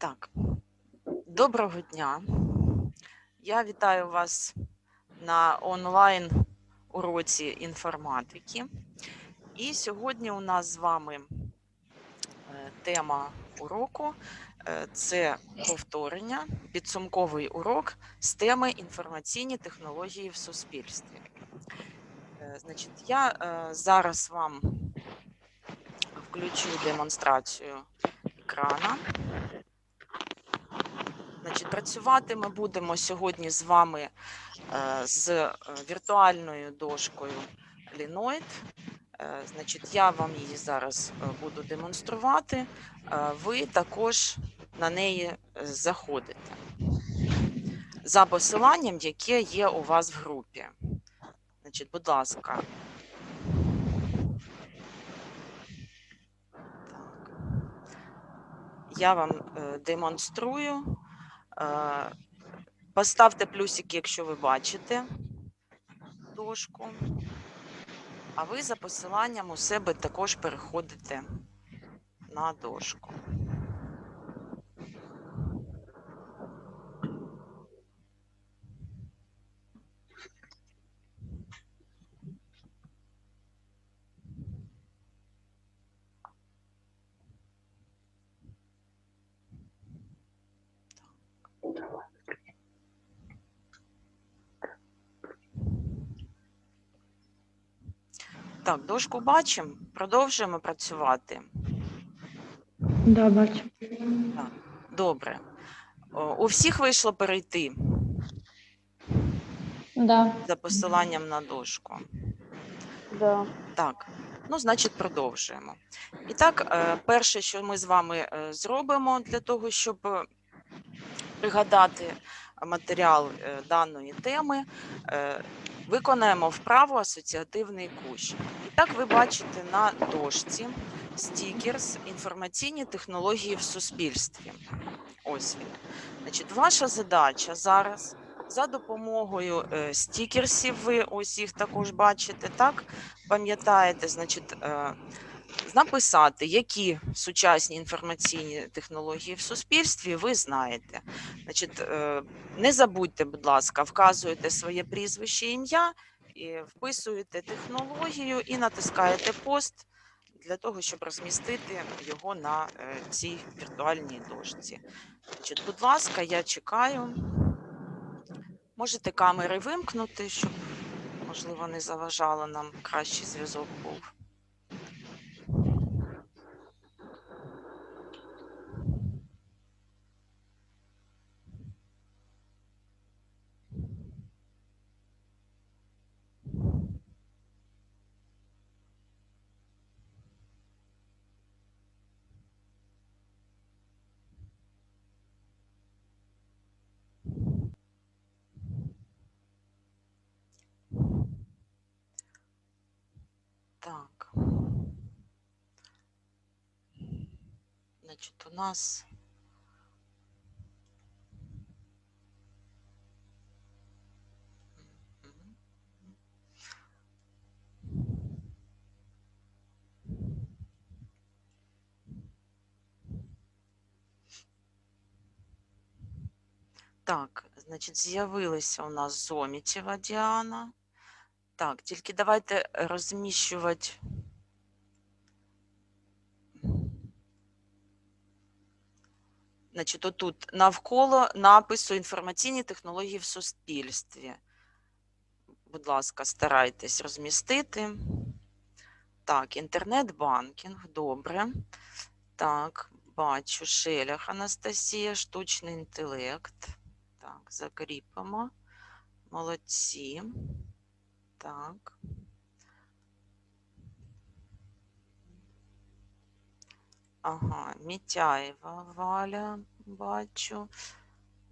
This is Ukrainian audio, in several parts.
Так, доброго дня. Я вітаю вас на онлайн уроці інформатики. І сьогодні у нас з вами е, тема уроку е, це повторення, підсумковий урок з теми інформаційні технології в суспільстві. Е, Значить, я зараз вам включу демонстрацію екрана. Значить, працювати ми будемо сьогодні з вами е, з е, віртуальною дошкою Linoid. Е, Значить, я вам її зараз буду демонструвати. Ви також на неї заходите за посиланням, яке є у вас в групі. Значить, будь ласка. Так. Я вам демонструю. Е, Поставте плюсики, якщо ви бачите дошку. А ви за посиланням у себе також переходите на дошку. Так, дошку бачимо. Продовжуємо працювати. Да, бачу. Добре. О, У всіх вийшло перейти Да. за посиланням на дошку. Да. Так, ну, значить, продовжуємо. І так, е, перше, що ми з вами е, зробимо для того, щоб е, пригадати матеріал е, даної теми, е, виконаємо вправу асоціативний кущ. І так, ви бачите на дошці стікерс інформаційні технології в суспільстві. Ось він. Значить, ваша задача зараз за допомогою е, стікерсів, ви ось їх також бачите, так? Пам'ятаєте, значить, е, написати, які сучасні інформаційні технології в суспільстві ви знаєте. Значить, е, не забудьте, будь ласка, вказуєте своє прізвище, ім'я, вписуєте технологію і натискаєте пост для того, щоб розмістити його на е, цій віртуальній дошці. Значить, будь ласка, я чекаю. Можете камери вимкнути, щоб, можливо, не заважало нам кращий зв'язок був. Так. Значить, у нас Так, значить, з'явилася у нас Зомітєва Діана. Так, тільки давайте розміщувати. Значить, отут навколо напису інформаційні технології в суспільстві. Будь ласка, старайтесь розмістити. Так, інтернет-банкінг, добре. Так, бачу, Шелях Анастасія, штучний інтелект. Так, закріпимо. Молодці. Так. Ага, Мітяєва Валя, бачу.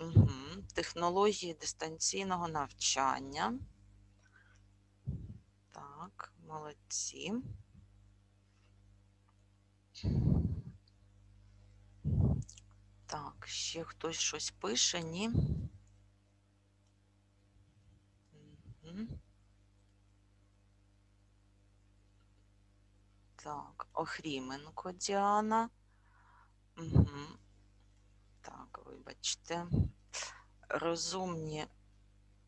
Угу. Технології дистанційного навчання. Так, молодці. Так, ще хтось щось пише, ні? Мгм. Так, Охріменко Діана. Угу. вибачте, розумні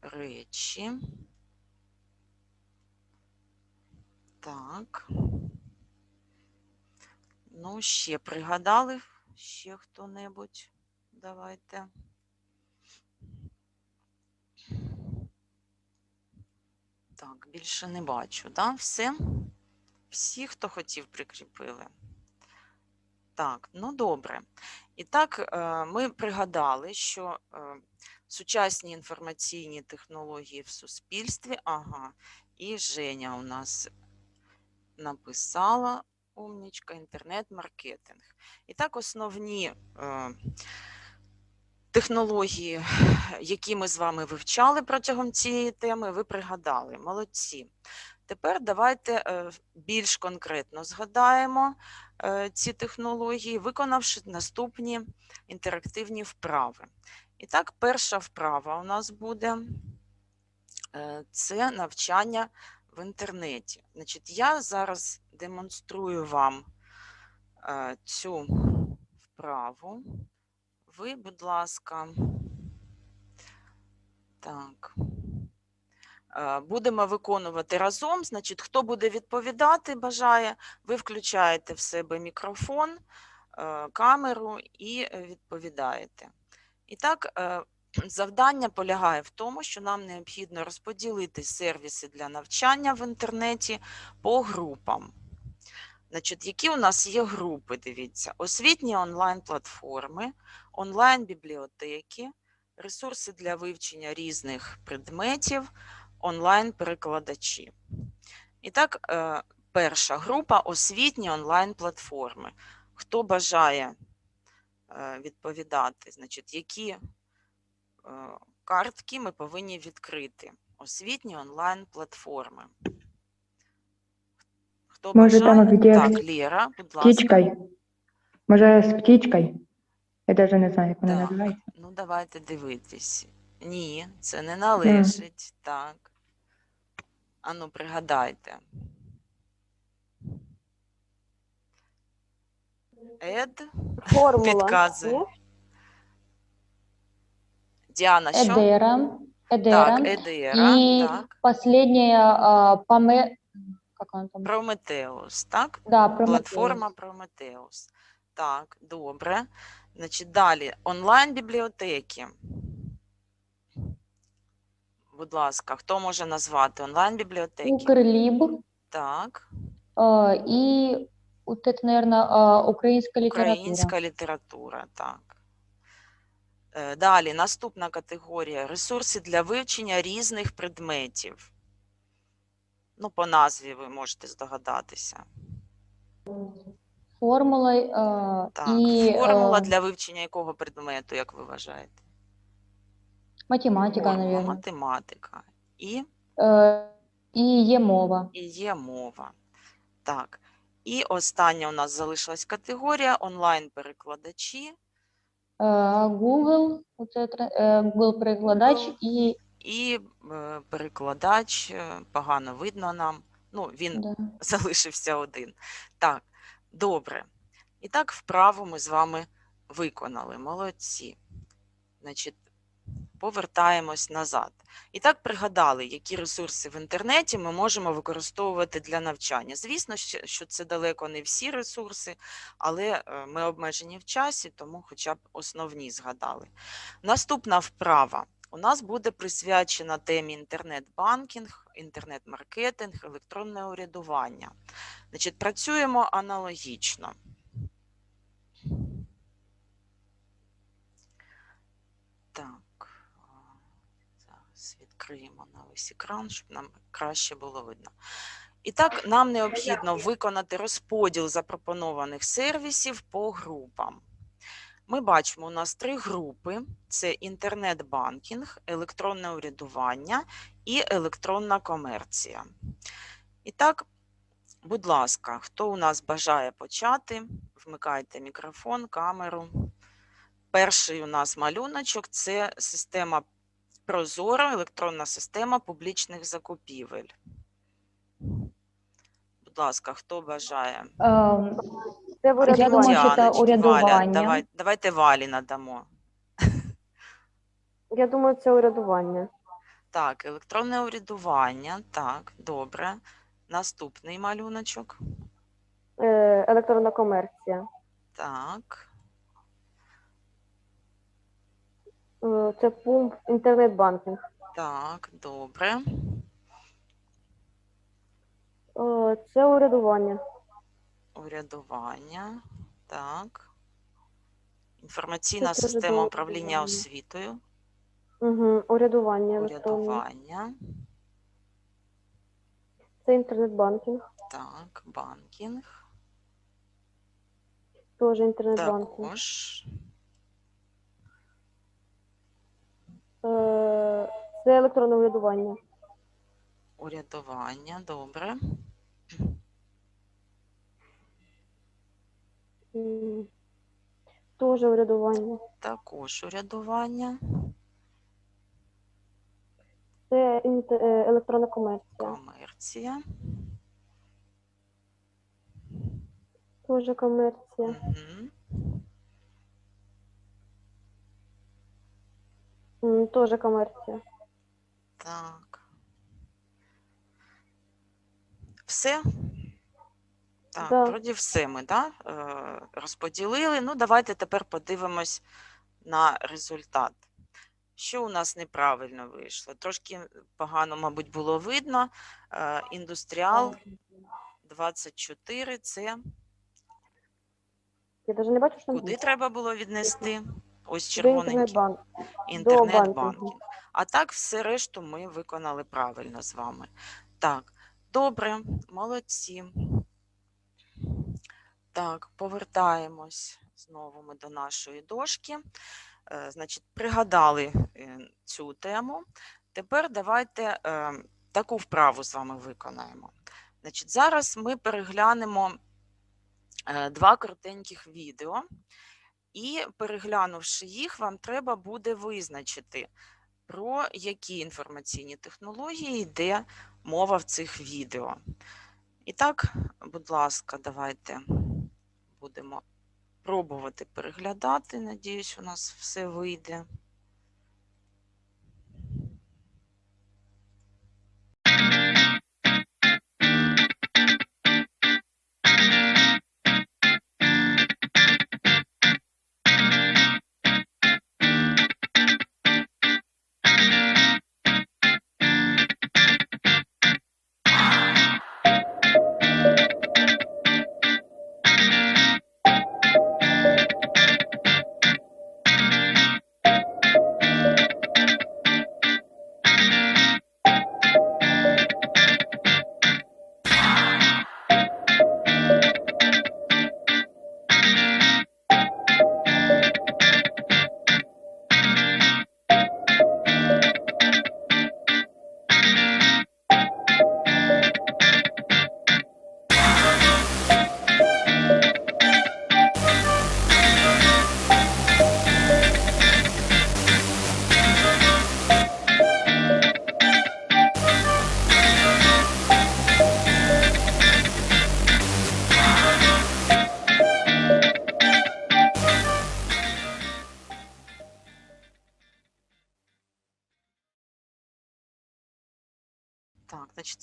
речі. Так. Ну, ще пригадали ще хто-небудь? Давайте. Так, більше не бачу, да? Все? Всі, хто хотів, прикріпили. Так, ну добре. І так, е, ми пригадали, що е, сучасні інформаційні технології в суспільстві, ага, і Женя у нас написала умнічка, інтернет-маркетинг. І так, основні е, технології, які ми з вами вивчали протягом цієї теми, ви пригадали. Молодці. Тепер давайте е, більш конкретно згадаємо е, ці технології, виконавши наступні інтерактивні вправи. І так, перша вправа у нас буде е, це навчання в інтернеті. Значить, я зараз демонструю вам цю вправу. Ви, будь ласка, так. Будемо виконувати разом. Значить, хто буде відповідати, бажає, ви включаєте в себе мікрофон, е, камеру і е, відповідаєте. І так, е, завдання полягає в тому, що нам необхідно розподілити сервіси для навчання в інтернеті по групам. Значить, які у нас є групи? Дивіться, освітні онлайн-платформи, онлайн-бібліотеки, ресурси для вивчення різних предметів, онлайн-перекладачі. І так, е, перша група освітні онлайн-платформи. Хто бажає е, відповідати, значить, які е, картки ми повинні відкрити? Освітні онлайн-платформи. Хто Може, там, бажає? где Так, Лєра, будь ласка. Може, з птичкой? Я навіть не знаю, як вона називається. Ну, давайте дивитись. Ні, це не належить. Так. Ану, пригадайте. Ед Формула. підказує. Ні? Діана, що? Эдера, Эдера. Так, Едера, И так. последняя Паме... Как он там? Прометеус, так? Да, Прометеус. Платформа Прометеус. Так, добре. Значить, далі онлайн-бібліотеки. Будь ласка, хто може назвати онлайн-бібліотеки? Укрлиб. Так, а, и вот это, наверное, украинская литература. українська література, так. Е, Далі, наступна категорія ресурси для вивчення різних предметів. Ну, по назві ви можете здогадатися. Формулой а, Так, и формула а, для вивчення якого предмету, як ви вважаєте? математика, Формула, наверное. математика. І, Э, и Емова. і є мова. Так. І остання у нас залишилась категорія онлайн-перекладачі Э, Google, вот это, э, Google перекладач Google. и і е, перекладач, е, погано видно нам. Ну, він да. залишився один. Так, добре. І так, вправу ми з вами виконали. Молодці. Значить, повертаємось назад. І так пригадали, які ресурси в інтернеті ми можемо використовувати для навчання. Звісно, що це далеко не всі ресурси, але е, ми обмежені в часі, тому хоча б основні згадали. Наступна вправа у нас буде присвячена темі інтернет-банкінг, інтернет-маркетинг, електронне урядування. Значить, працюємо аналогічно. Так, а, зараз відкриємо на весь екран, щоб нам краще було видно. І так, нам необхідно виконати розподіл запропонованих сервісів по групам. Ми бачимо, у нас три групи: це інтернет-банкінг, електронне урядування і електронна комерція. І так, будь ласка, хто у нас бажає почати? Вмикайте мікрофон, камеру. Перший у нас малюночок це система Прозоро, електронна система публічних закупівель. Будь ласка, хто бажає? Эм, Це Я думаю, що це Валя, урядування. давай, давайте Валі надамо. Я думаю, це урядування. Так, електронне урядування. Так, добре. Наступний малюночок. Е, електронна комерція. Так, Е, це пункт інтернет-банкінг. так, добре. Е, це урядування. Урядування. Так. Інформаційна Це система управління освітою. Угу. Урядування. Урядування. Це інтернет-банкінг. Так, банкінг. Теж інтернет-банкінг. Також. Е, це електронне урядування. Урядування. Добре. Теж урядування. Також урядування. Це е, електронна комерція. Комерція. Теж комерція. Угу. М, Теж комерція. Так. Все? Так, Да. вроді все ми да, е, розподілили. Ну, давайте тепер подивимось на результат. Що у нас неправильно вийшло? Трошки погано, мабуть, було видно. Е, Індустріал 24 це Я навіть не бачу, що там куди треба було віднести? Ось червоненький. інтернет-банк. інтернет-банкінг. А так, все решту ми виконали правильно з вами. Так, добре, молодці. Так, повертаємось знову ми до нашої дошки. Е, Значить, пригадали е, цю тему. Тепер давайте е, таку вправу з вами виконаємо. Значить, зараз ми переглянемо два коротеньких відео. І переглянувши їх, вам треба буде визначити, про які інформаційні технології йде мова в цих відео. І так, будь ласка, давайте будемо пробувати переглядати. Надіюсь, у нас все вийде.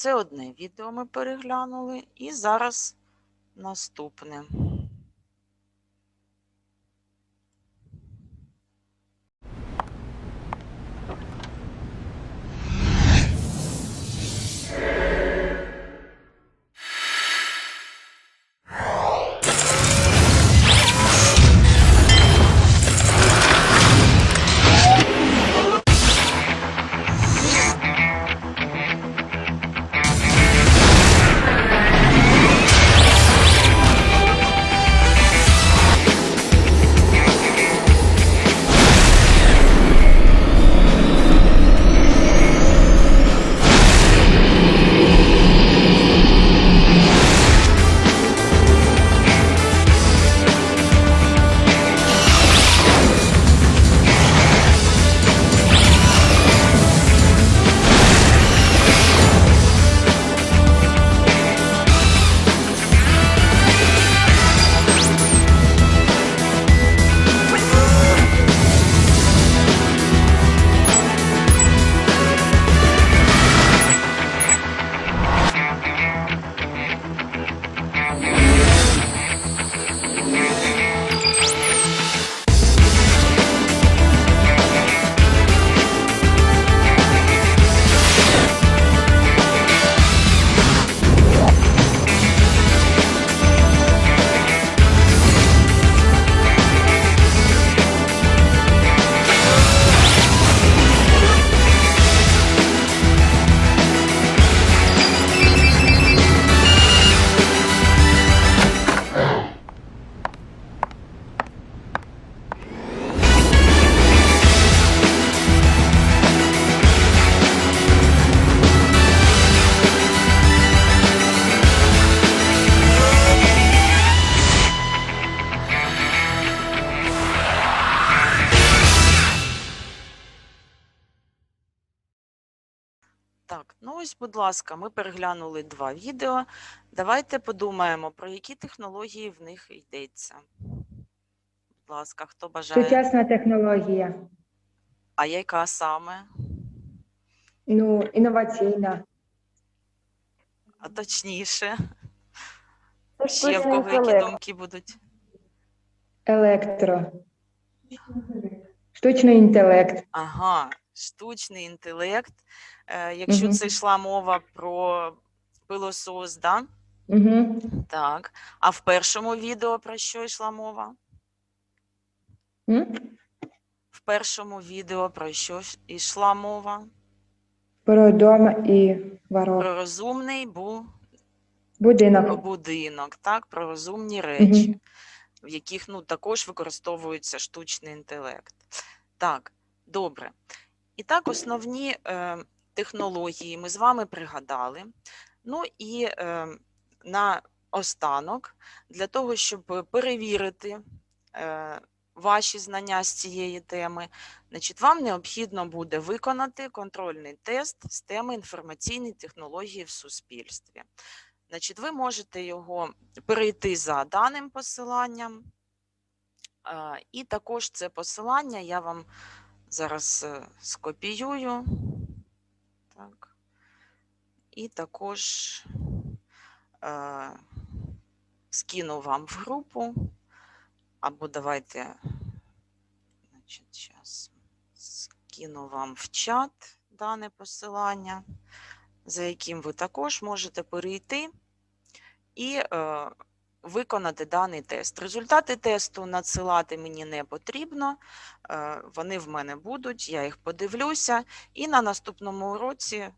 Це одне відео ми переглянули, і зараз наступне. Будь ласка, ми переглянули два відео. Давайте подумаємо, про які технології в них йдеться. Будь ласка, хто бажає? Сучасна технологія. А яка саме? Ну, інноваційна. А точніше, ще в кого які думки будуть? Електро. Штучний інтелект. Ага, штучний інтелект. Е, якщо це йшла мова про пилосос, да? Угу. Так. А в першому відео про що йшла мова? В першому відео про що йшла мова? Про дом і ворот. Про розумний бу... Будинок. будинок, так, про розумні речі, Мгм. в яких ну, також використовується штучний інтелект. Так, добре. І так, основні е, технології ми з вами пригадали. Ну і е, на останок, для того, щоб перевірити е, ваші знання з цієї теми, значить, вам необхідно буде виконати контрольний тест з теми інформаційні технології в суспільстві. Значить, ви можете його перейти за даним посиланням. А, І також це посилання я вам зараз е, скопіюю. Так. І також е, скину вам в групу. Або давайте, значить, зараз скину вам в чат дане посилання, за яким ви також можете перейти і е, виконати даний тест. Результати тесту надсилати мені не потрібно, е, вони в мене будуть, я їх подивлюся, і на наступному уроці е,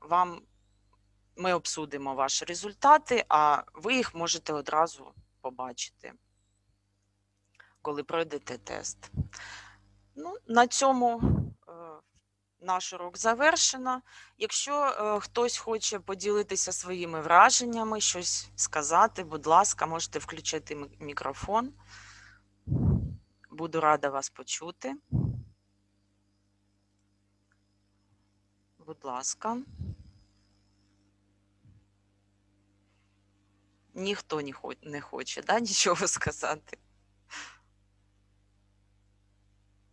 вам ми обсудимо ваші результати, а ви їх можете одразу побачити, коли пройдете тест. Ну, на цьому е, наш урок завершено. Якщо е, хтось хоче поділитися своїми враженнями, щось сказати, будь ласка, можете включити мікрофон. Буду рада вас почути. Будь ласка. Ніхто не, хо- не хоче, да, нічого сказати.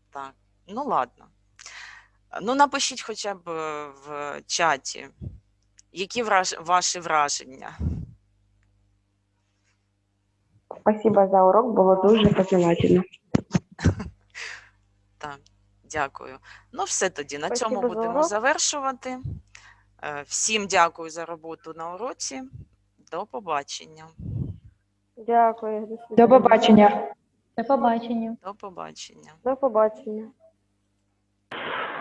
Так, ну ладно. Ну, напишіть хоча б е, в чаті, які враж... ваші враження. Спасибо за урок, було дуже познавательно. Так, дякую. Ну, все тоді. На Спасибо цьому за будемо урок. завершувати. Е, Всім дякую за роботу на уроці. До побачення. Дякую. До До побачення. До побачення. До побачення. До побачення.